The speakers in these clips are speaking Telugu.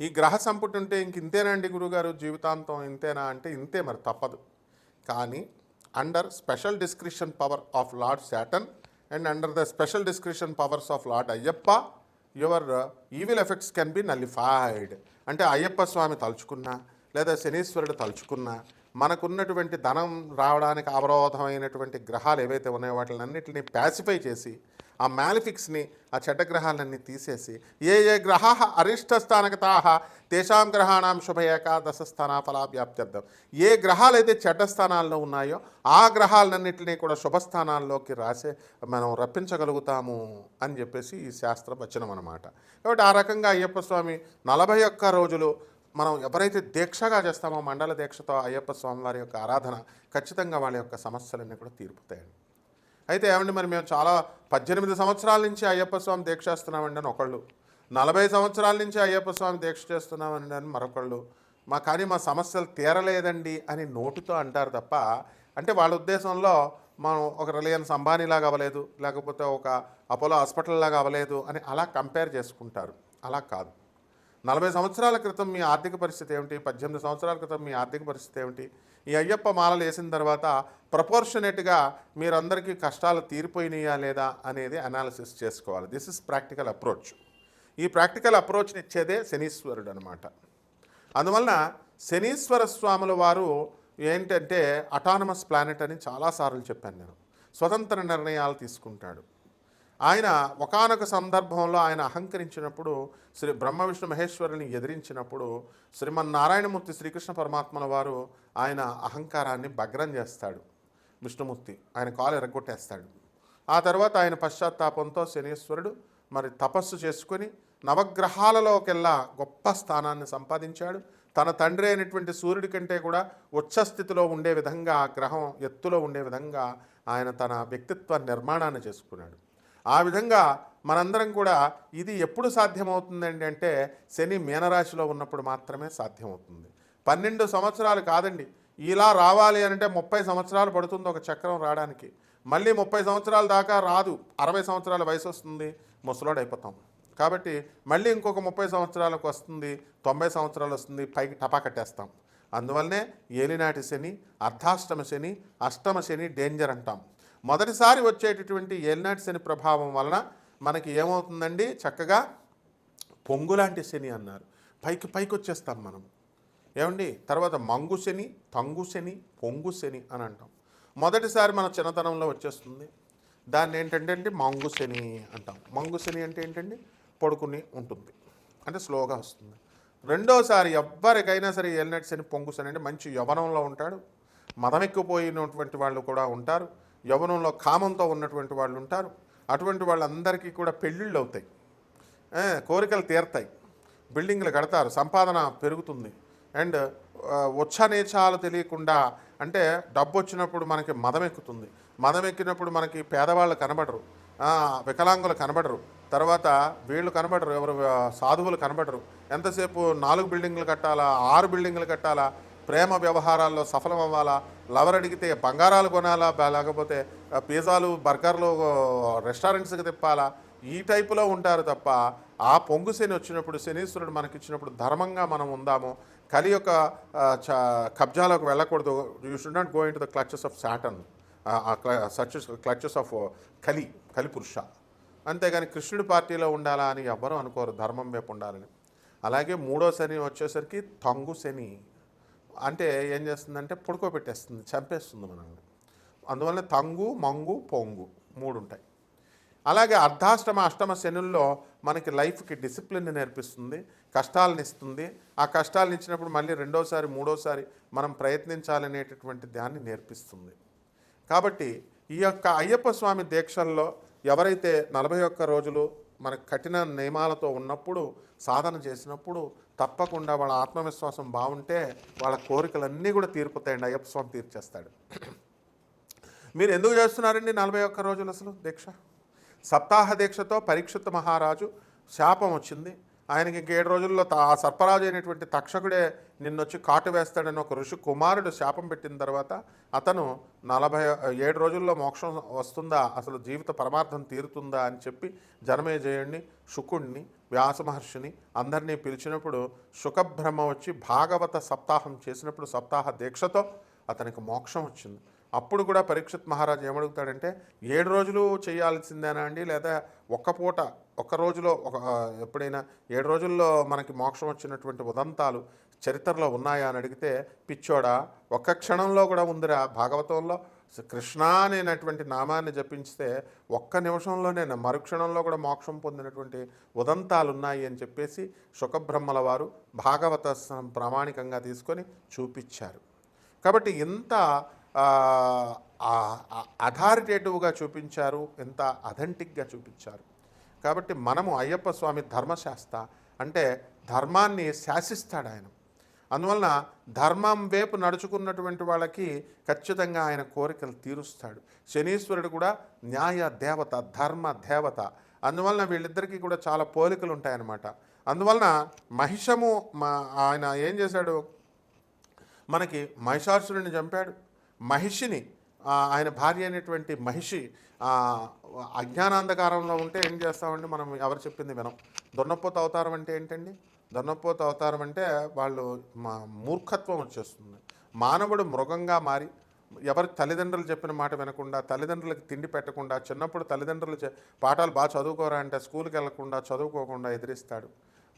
ఈ గ్రహ సంపుటి ఉంటే ఇంక ఇంతేనండి గురుగారు జీవితాంతం ఇంతేనా అంటే ఇంతే మరి తప్పదు. కానీ under special description power of lord Satan and under the special description powers of lord Ayyappa your evil effects can be nullified అంటే అయ్యప్ప స్వామి తలుచుకున్నా లేదా శనీశ్వరుడు తలుచుకున్నా మనకున్నటువంటి ధనం రావడానికి అవరోధమైనటువంటి గ్రహాలు ఏవైతే ఉన్నాయో వాటిని అన్నింటినీ ప్యాసిఫై చేసి ఆ మ్యాలిఫిక్స్ని ఆ చెడ్డ గ్రహాలన్నీ తీసేసి ఏ ఏ గ్రహా అరిష్టస్థానకతా తేషాం గ్రహాణం శుభ ఏకాదశ స్థాన ఫలాభ్యాప్త్యర్థం ఏ గ్రహాలు అయితే చెడ్డ స్థానాల్లో ఉన్నాయో ఆ గ్రహాలన్నింటినీ కూడా శుభస్థానాల్లోకి రాసే మనం రప్పించగలుగుతాము అని చెప్పేసి ఈ శాస్త్ర వచనం అనమాట కాబట్టి ఆ రకంగా అయ్యప్ప స్వామి నలభై ఒక్క రోజులు మనం ఎవరైతే దీక్షగా చేస్తామో మండల దీక్షతో అయ్యప్ప స్వామి వారి యొక్క ఆరాధన ఖచ్చితంగా వాళ్ళ యొక్క సమస్యలన్నీ కూడా తీరుపుతాయండి అయితే ఏమండి మరి మేము చాలా పద్దెనిమిది సంవత్సరాల నుంచి అయ్యప్ప స్వామి దీక్ష చేస్తున్నామండి అని ఒకళ్ళు. నలభై సంవత్సరాల నుంచి అయ్యప్ప స్వామి దీక్ష చేస్తున్నామండి అని మరొకళ్ళు. మా కానీ మా సమస్యలు తీరలేదండి అని నోటుతో అంటారు తప్ప అంటే వాళ్ళ ఉద్దేశంలో మనం ఒక రిలయన్స్ అంబానీలాగా అవ్వలేదు లేకపోతే ఒక అపోలో హాస్పిటల్ లాగా అవ్వలేదు అని అలా కంపేర్ చేసుకుంటారు. అలా కాదు. నలభై సంవత్సరాల క్రితం మీ ఆర్థిక పరిస్థితి ఏమిటి? పద్దెనిమిది సంవత్సరాల క్రితం మీ ఆర్థిక పరిస్థితి ఏమిటి? ఈ అయ్యప్ప మాలలు వేసిన తర్వాత ప్రపోర్షనేట్గా మీరందరికీ కష్టాలు తీరిపోయినాయా లేదా అనేది అనాలిసిస్ చేసుకోవాలి. దిస్ ఇస్ ప్రాక్టికల్ అప్రోచ్ ఈ ప్రాక్టికల్ అప్రోచ్ని ఇచ్చేదే శనీశ్వరుడు అనమాట అందువలన శనీశ్వర స్వాముల వారు ఏంటంటే అటానమస్ ప్లానెట్ అని చాలాసార్లు చెప్పాను నేను. స్వతంత్ర నిర్ణయాలు తీసుకుంటాడు. ఆయన ఒకానొక సందర్భంలో ఆయన అహంకరించినప్పుడు శ్రీ బ్రహ్మ విష్ణు మహేశ్వరుని ఎదిరించినప్పుడు శ్రీమన్నారాయణమూర్తి శ్రీకృష్ణ పరమాత్మల వారు ఆయన అహంకారాన్ని భగ్రం చేస్తాడు. విష్ణుమూర్తి ఆయన కాలు ఎరగొట్టేస్తాడు. ఆ తర్వాత ఆయన పశ్చాత్తాపంతో శనీశ్వరుడు మరి తపస్సు చేసుకొని నవగ్రహాలలోకెల్లా గొప్ప స్థానాన్ని సంపాదించాడు. తన తండ్రి అయినటువంటి సూర్యుడి కంటే కూడా ఉచ్చస్థితిలో ఉండే విధంగా గ్రహం ఎత్తులో ఉండే విధంగా ఆయన తన వ్యక్తిత్వ నిర్మాణాన్ని చేసుకున్నాడు. ఆ విధంగా మనందరం కూడా ఇది ఎప్పుడు సాధ్యమవుతుందండి అంటే శని మీనరాశిలో ఉన్నప్పుడు మాత్రమే సాధ్యమవుతుంది. పన్నెండు సంవత్సరాలు కాదండి. ఇలా రావాలి అంటే ముప్పై సంవత్సరాలు పడుతుంది ఒక చక్రం రావడానికి. మళ్ళీ ముప్పై సంవత్సరాల దాకా రాదు. అరవై సంవత్సరాల వయసు వస్తుంది ముసలోడు అయిపోతాం. కాబట్టి మళ్ళీ ఇంకొక ముప్పై సంవత్సరాలకు వస్తుంది తొంభై సంవత్సరాలు వస్తుంది పైకి టపా కట్టేస్తాం. అందువల్లనే ఏలినాటి శని అర్ధాష్టమ శని అష్టమ శని డేంజర్ అంటాం. మొదటిసారి వచ్చేటటువంటి ఏలినాటి శని ప్రభావం వలన మనకి ఏమవుతుందండి? చక్కగా పొంగులాంటి శని అన్నారు. పైకి పైకి వచ్చేస్తాం మనం. ఏమండి? తర్వాత మంగు శని తంగు శని పొంగు శని అని అంటాం. మొదటిసారి మన చిన్నతనంలో వచ్చేస్తుంది. దాన్ని ఏంటంటే అండి మంగు శని అంటాం. మంగు శని అంటే ఏంటండి? పడుకుని ఉంటుంది. అంటే స్లోగా వస్తుంది. రెండోసారి ఎవ్వరికైనా సరే ఏలినట్టు శని పొంగు శని అంటే మంచి యవనంలో ఉంటాడు. మదమెక్కిపోయినటువంటి వాళ్ళు కూడా ఉంటారు. యవనంలో కామంతో ఉన్నటువంటి వాళ్ళు ఉంటారు. అటువంటి వాళ్ళందరికీ కూడా పెళ్ళిళ్ళు అవుతాయి. కోరికలు తీరతాయి. బిల్డింగ్లు కడతారు సంపాదన పెరుగుతుంది. అండ్ ఉచ్చనీచాలు తెలియకుండా అంటే డబ్బు వచ్చినప్పుడు మనకి మదం ఎక్కుతుంది. మదం ఎక్కినప్పుడు మనకి పేదవాళ్ళు కనబడరు. వికలాంగులు కనబడరు. తర్వాత వీళ్ళు కనబడరు ఎవరు సాధువులు కనబడరు. ఎంతసేపు నాలుగు బిల్డింగ్లు కట్టాలా ఆరు బిల్డింగ్లు కట్టాలా ప్రేమ వ్యవహారాల్లో సఫలం అవ్వాలా? లవర్ అడిగితే బంగారాలు కొనాలా? బా- లేకపోతే పిజ్జాలు బర్గర్లు రెస్టారెంట్స్కి తిప్పాలా? ఈ టైపులో ఉంటారు తప్ప ఆ పొంగు శని వచ్చినప్పుడు శనీశ్వరుడు మనకిచ్చినప్పుడు ధర్మంగా మనం ఉందాము. కలి యొక్క చ కబ్జాలోకి వెళ్ళకూడదు. You should not go in to the clutches of Satan such as clutches of Kali Kali పురుష అంతేగాని కృష్ణుడి పార్టీలో ఉండాలా అని ఎవ్వరూ అనుకోరు. ధర్మం వైపు ఉండాలని. అలాగే మూడో శని వచ్చేసరికి తంగు శని. అంటే ఏం చేస్తుందంటే పుడుకోబెట్టేస్తుంది చంపేస్తుంది మనల్ని. అందువల్ల తంగు మంగు పొంగు మూడు ఉంటాయి అలాగే అర్ధాష్టమ అష్టమ శనుల్లో మనకి లైఫ్కి డిసిప్లిన్ నేర్పిస్తుంది కష్టాలను ఇస్తుంది. ఆ కష్టాలను ఇచ్చినప్పుడు మళ్ళీ రెండోసారి మూడోసారి మనం ప్రయత్నించాలనేటటువంటి దాన్ని నేర్పిస్తుంది. కాబట్టి ఈ యొక్క అయ్యప్ప స్వామి దీక్షల్లో ఎవరైతే నలభై ఒక్క రోజులు మన కఠిన నియమాలతో ఉన్నప్పుడు సాధన చేసినప్పుడు తప్పకుండా వాళ్ళ ఆత్మవిశ్వాసం బాగుంటే వాళ్ళ కోరికలన్నీ కూడా తీరిపోతాయండి అయ్యప్ప స్వామి తీర్చేస్తాడు. మీరు ఎందుకు చేస్తున్నారండి నలభై ఒక్క రోజులు అసలు దీక్ష? సప్తాహ దీక్షతో పరీక్షిత్ మహారాజు శాపం వచ్చింది. ఆయనకి ఇంక ఏడు రోజుల్లో ఆ సర్పరాజు అయినటువంటి తక్షకుడే నిన్నొచ్చి కాటు వేస్తాడని ఒక ఋషి కుమారుడు శాపం పెట్టిన తర్వాత అతను నలభై ఏడు రోజుల్లో మోక్షం వస్తుందా? అసలు జీవిత పరమార్థం తీరుతుందా? అని చెప్పి జనమేజయుణ్ణి శుకుణ్ణి వ్యాస మహర్షిని అందరినీ పిలిచినప్పుడు శుకబ్రహ్మ వచ్చి భాగవత సప్తాహం చేసినప్పుడు సప్తాహ దీక్షతో అతనికి మోక్షం వచ్చింది. అప్పుడు కూడా పరీక్షిత్ మహారాజు ఏమడుగుతాడంటే ఏడు రోజులు చేయాల్సిందేనా అండి? లేదా ఒక్క పూట ఒక రోజులో ఒక ఎప్పుడైనా ఏడు రోజుల్లో మనకి మోక్షం వచ్చినటువంటి ఉదంతాలు చరిత్రలో ఉన్నాయా అని అడిగితే పిచ్చోడా ఒక్క క్షణంలో కూడా ఉందిరా భాగవతంలో. కృష్ణ అనేటువంటి నామాన్ని జపించితే ఒక్క నిమిషంలోనే మరుక్షణంలో కూడా మోక్షం పొందినటువంటి ఉదంతాలు ఉన్నాయి అని చెప్పేసి సుఖబ్రహ్మల వారు భాగవత ప్రామాణికంగా తీసుకొని చూపించారు. కాబట్టి ఇంత అథారిటేటివ్గా చూపించారు ఎంత అథెంటిక్గా చూపించారు. కాబట్టి మనము అయ్యప్ప స్వామి ధర్మశాస్త్ర అంటే ధర్మాన్ని శాసిస్తాడు ఆయన. అందువలన ధర్మం వైపు నడుచుకున్నటువంటి వాళ్ళకి ఖచ్చితంగా ఆయన కోరికలు తీరుస్తాడు. శనీశ్వరుడు కూడా న్యాయ దేవత ధర్మ దేవత. అందువలన వీళ్ళిద్దరికీ కూడా చాలా పోలికలు ఉంటాయన్నమాట. అందువలన మహిషము మా ఆయన ఏం చేశాడు? మనకి మహిషాసురుడిని చంపాడు. మహిషిని ఆయన భార్య అయినటువంటి మహిషి అజ్ఞానాంధకారంలో ఉంటే ఏం చేస్తామండి మనం ఎవరు చెప్పింది వినం. దొన్నపోత అవతారం అంటే ఏంటండి? దొన్నపోత అవతారం అంటే వాళ్ళు మా మూర్ఖత్వం వచ్చేస్తుంది. మానవుడు మృగంగా మారి ఎవరి తల్లిదండ్రులు చెప్పిన మాట వినకుండా తల్లిదండ్రులకు తిండి పెట్టకుండా చిన్నప్పుడు తల్లిదండ్రులు పాఠాలు బాగా చదువుకోరా అంటే స్కూల్కి వెళ్ళకుండా చదువుకోకుండా ఎదిరిస్తాడు.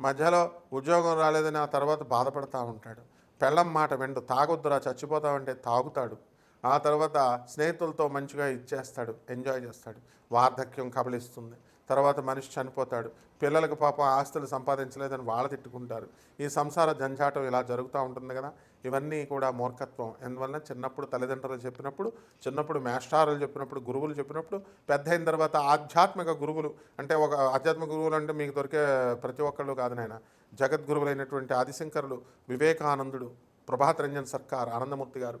మధ్యలో ఉద్యోగం రాలేదని ఆ తర్వాత బాధపడతా ఉంటాడు. పెళ్ళం మాట వెండు తాగొద్దురా చచ్చిపోతావంటే తాగుతాడు. ఆ తర్వాత స్నేహితులతో మంచిగా ఇచ్చేస్తాడు ఎంజాయ్ చేస్తాడు. వార్ధక్యం కబలిస్తుంది తర్వాత మనిషి చనిపోతాడు. పిల్లలకు పాపం ఆస్తులు సంపాదించలేదని వాళ్ళు తిట్టుకుంటారు. ఈ సంసార జంజాటం ఇలా జరుగుతూ ఉంటుంది కదా. ఇవన్నీ కూడా మూర్ఖత్వం. ఎందువలన? చిన్నప్పుడు తల్లిదండ్రులు చెప్పినప్పుడు చిన్నప్పుడు మేస్టారులు చెప్పినప్పుడు గురువులు చెప్పినప్పుడు పెద్ద అయిన తర్వాత ఆధ్యాత్మిక గురువులు అంటే ఒక ఆధ్యాత్మిక గురువులు అంటే మీకు దొరికే ప్రతి ఒక్కళ్ళు కాదు నాయన. జగద్గురువులైనటువంటి ఆదిశంకరులు వివేకానందుడు ప్రభాత్ రంజన్ సర్కార్ ఆనందమూర్తి గారు.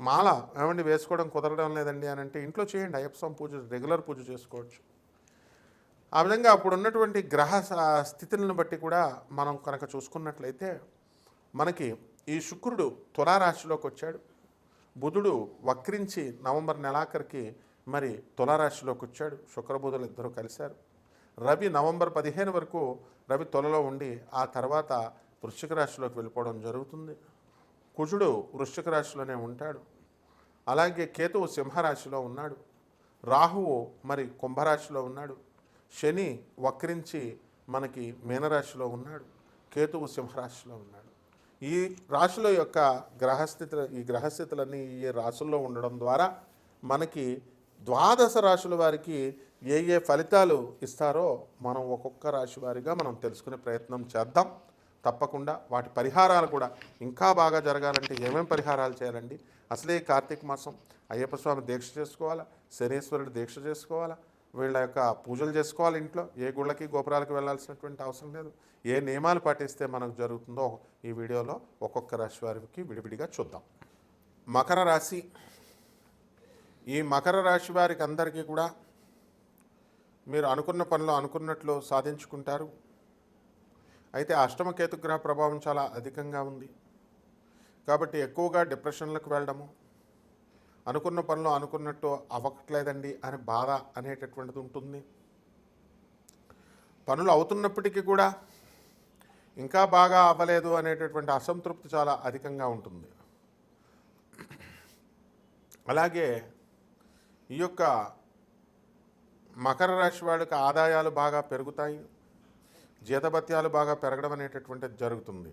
మాల ఏమండి వేసుకోవడం కుదరడం లేదండి అని అంటే ఇంట్లో చేయండి అయ్యప్ప స్వామి పూజ రెగ్యులర్ పూజ చేసుకోవచ్చు. ఆ విధంగా అప్పుడు ఉన్నటువంటి గ్రహ స- స్థితులను బట్టి కూడా మనం కనుక చూసుకున్నట్లయితే మనకి ఈ శుక్రుడు తులారాశిలోకి వచ్చాడు. బుధుడు వక్రించి నవంబర్ నెలాఖరికి మరి తులారాశిలోకి వచ్చాడు. శుక్రబుధులు ఇద్దరు కలిశారు. రవి నవంబర్ పదిహేను వరకు రవి తొలలో ఉండి ఆ తర్వాత వృశ్చిక రాశిలోకి వెళ్ళిపోవడం జరుగుతుంది. కుజుడు వృశ్చిక రాశిలోనే ఉంటాడు. అలాగే కేతువు సింహరాశిలో ఉన్నాడు. రాహువు మరి కుంభరాశిలో ఉన్నాడు. శని వక్రించి మనకి మీనరాశిలో ఉన్నాడు. కేతువు సింహరాశిలో ఉన్నాడు. ఈ రాశుల యొక్క గ్రహస్థితులు ఈ గ్రహస్థితులన్నీ ఈ రాశుల్లో ఉండడం ద్వారా మనకి ద్వాదశ రాశుల వారికి ఏ ఏ ఫలితాలు ఇస్తారో మనం ఒక్కొక్క రాశి వారిగా మనం తెలుసుకునే ప్రయత్నం చేద్దాం. తప్పకుండా వాటి పరిహారాలు కూడా ఇంకా బాగా జరగాలంటే ఏమేమి పరిహారాలు చేయాలండి? అసలే ఈ కార్తీక మాసం అయ్యప్ప స్వామి దీక్ష చేసుకోవాలా? శనీశ్వరుడు దీక్ష చేసుకోవాలా? వీళ్ళ యొక్క పూజలు చేసుకోవాలి ఇంట్లో? ఏ గుళ్ళకి గోపురాలకు వెళ్ళాల్సినటువంటి అవసరం లేదు. ఏ నియమాలు పాటిస్తే మనకు జరుగుతుందో ఈ వీడియోలో ఒక్కొక్క రాశి వారికి విడివిడిగా చూద్దాం. మకర రాశి. ఈ మకర రాశి వారికి అందరికీ కూడా మీరు అనుకున్న పనులు అనుకున్నట్లు సాధించుకుంటారు. అయితే అష్టమ కేతుగ్రహ ప్రభావం చాలా అధికంగా ఉంది. కాబట్టి ఎక్కువగా డిప్రెషన్లకు వెళ్ళడము అనుకున్న పనులు అనుకున్నట్టు అవ్వట్లేదండి అనే బాధ అనేటటువంటిది ఉంటుంది. పనులు అవుతున్నప్పటికీ కూడా ఇంకా బాగా అవ్వలేదు అనేటటువంటి అసంతృప్తి చాలా అధికంగా ఉంటుంది. అలాగే ఈ యొక్క మకర రాశి వాళ్ళకి ఆదాయాలు బాగా పెరుగుతాయి. జీతభత్యాలు బాగా పెరగడం అనేటటువంటిది జరుగుతుంది.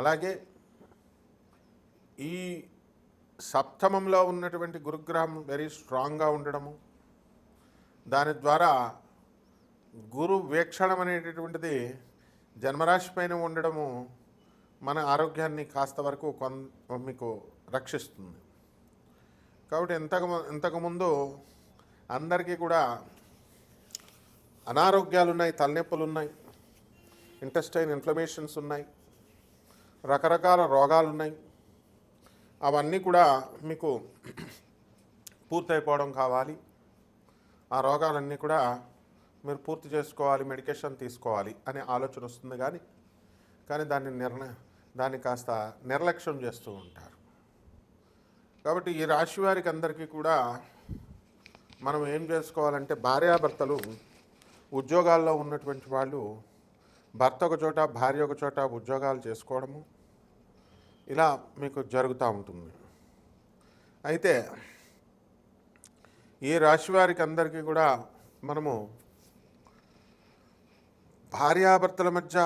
అలాగే ఈ సప్తమంలో ఉన్నటువంటి గురుగ్రహం వెరీ స్ట్రాంగ్గా ఉండడము దాని ద్వారా గురు వీక్షణం అనేటటువంటిది జన్మరాశి పైన ఉండడము మన ఆరోగ్యాన్ని కాస్త వరకు మీకు రక్షిస్తుంది. కాబట్టి ఇంతకు ఇంతకుముందు అందరికీ కూడా అనారోగ్యాలు ఉన్నాయి తలనొప్పులు ఉన్నాయి ఇంటెస్టైన్ ఇన్ఫ్లమేషన్స్ ఉన్నాయి రకరకాల రోగాలు ఉన్నాయి అవన్నీ కూడా మీకు పూర్తయిపోవడం కావాలి. ఆ రోగాలన్నీ కూడా మీరు పూర్తి చేసుకోవాలి మెడికేషన్ తీసుకోవాలి అనే ఆలోచన వస్తుంది కానీ కానీ దాన్ని నిర్ణయ దాన్ని కాస్త నిర్లక్ష్యం చేస్తూ ఉంటారు. కాబట్టి ఈ రాశి వారికి అందరికీ కూడా మనం ఏం చేసుకోవాలంటే భార్యాభర్తలు ఉద్యోగాల్లో ఉన్నటువంటి వాళ్ళు భర్త ఒక చోట భార్య ఒక చోట ఉద్యోగాలు చేసుకోవడము ఇలా మీకు జరుగుతూ ఉంటుంది. అయితే ఈ రాశి వారికి అందరికీ కూడా మనము భార్యాభర్తల మధ్య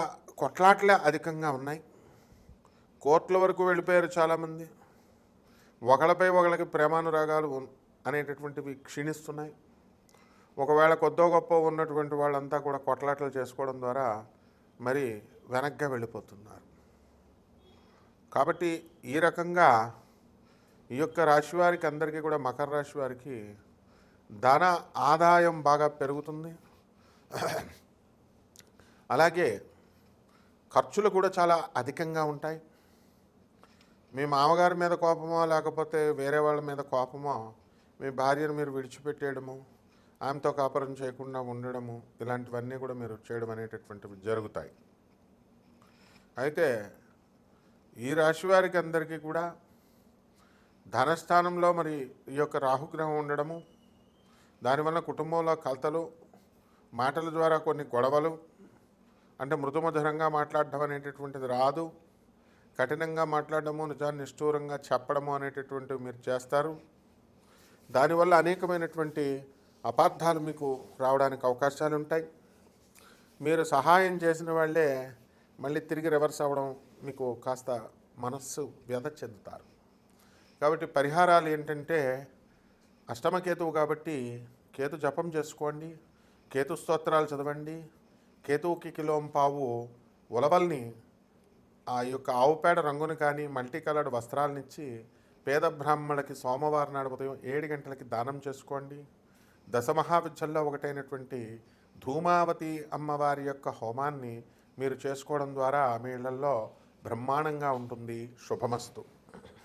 కొట్లాట్లే అధికంగా ఉన్నాయి. కోర్టుల వరకు వెళ్ళిపోయారు చాలామంది. ఒకళ్ళపై ఒకళ్ళకి ప్రేమానురాగాలు అనేటటువంటివి క్షీణిస్తున్నాయి. ఒకవేళ కొద్దో గొప్ప ఉన్నటువంటి వాళ్ళంతా కూడా కొట్లాటలు చేసుకోవడం ద్వారా మరి వెనక్గా వెళ్ళిపోతున్నారు. కాబట్టి ఈ రకంగా ఈ యొక్క రాశి వారికి అందరికీ కూడా మకర రాశి వారికి ధన ఆదాయం బాగా పెరుగుతుంది. అలాగే ఖర్చులు కూడా చాలా అధికంగా ఉంటాయి. మీ మామగారి మీద కోపమో లేకపోతే వేరే వాళ్ళ మీద కోపమో మీ భార్యను మీరు విడిచిపెట్టేయడము ఆమెతో కాపురం చేయకుండా ఉండడము ఇలాంటివన్నీ కూడా మీరు చేయడం అనేటటువంటివి జరుగుతాయి. అయితే ఈ రాశి వారికి అందరికీ కూడా ధనస్థానంలో మరి ఈ యొక్క రాహుగ్రహం ఉండడము దానివల్ల కుటుంబంలో కలతలు మాటల ద్వారా కొన్ని గొడవలు అంటే మృదుమధురంగా మాట్లాడడం అనేటటువంటిది రాదు. కఠినంగా మాట్లాడడము నిజాన్ని నిష్ఠూరంగా చెప్పడము అనేటటువంటివి మీరు చేస్తారు. దానివల్ల అనేకమైనటువంటి అపార్థాలు మీకు రావడానికి అవకాశాలు ఉంటాయి. మీరు సహాయం చేసిన వాళ్ళే మళ్ళీ తిరిగి రివర్స్ అవ్వడం మీకు కాస్త మనస్సు వ్యధ చెందుతారు. కాబట్టి పరిహారాలు ఏంటంటే అష్టమకేతువు కాబట్టి కేతు జపం చేసుకోండి కేతు స్తోత్రాలు చదవండి కేతువుకి కిలోం పావు ఉలవల్ని ఆ యొక్క ఆవు పేడ రంగును కానీ మల్టీ కలర్డ్ వస్త్రాలనిచ్చి పేద బ్రాహ్మణులకి సోమవారం నాడు ఉదయం ఏడు గంటలకి దానం చేసుకోండి. దశమహావిద్యల్లో ఒకటైనటువంటి ధూమావతి అమ్మవారి యొక్క హోమాన్ని మీరు చేసుకోవడం ద్వారా మీ ఇళ్ళలో బ్రహ్మాండంగా ఉంటుంది. శుభమస్తు.